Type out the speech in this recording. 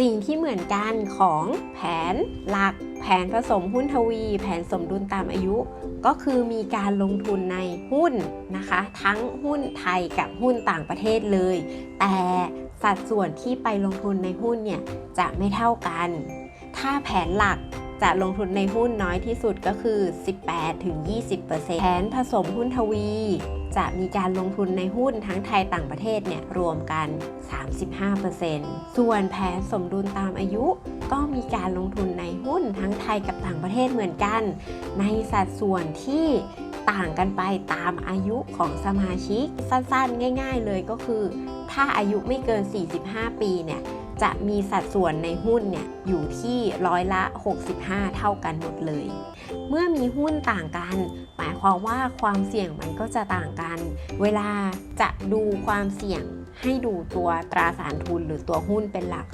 สิ่งที่เหมือนกันของแผนหลัก แผนผสมหุ้นทวี แผนสมดุลตามอายุ ก็คือมีการลงทุนในหุ้นนะคะ ทั้งหุ้นไทยกับหุ้นต่างประเทศเลย แต่สัดส่วนที่ไปลงทุนในหุ้นเนี่ยจะไม่เท่ากัน ถ้าแผนหลักจะลงทุนในหุ้นน้อยที่สุดก็คือ 18-20%แผนผสมหุ้นทวี จะมีการลงทุนในหุ้นทั้งไทยต่างประเทศเนี่ยรวมกัน 35%ส่วนแผนสมดุลตามอายุ ก็มีการลงทุนในหุ้นทั้งไทยกับต่างประเทศเหมือนกัน ในสัดส่วนที่ ต่างกันไปตามอายุของสมาชิก สั้นๆ ง่าย ๆ เลยก็คือ ถ้าอายุไม่เกิน 45 ปีเนี่ยจะมีสัดส่วนในหุ้นเนี่ยอยู่ที่ร้อยละ 65 เท่ากันหมดเลย เมื่อมีหุ้นต่างกัน หมายความว่าความเสี่ยงมันก็จะต่างกัน เวลาจะดูความเสี่ยงให้ดูตัวตราสารทุนหรือตัวหุ้นเป็นหลัก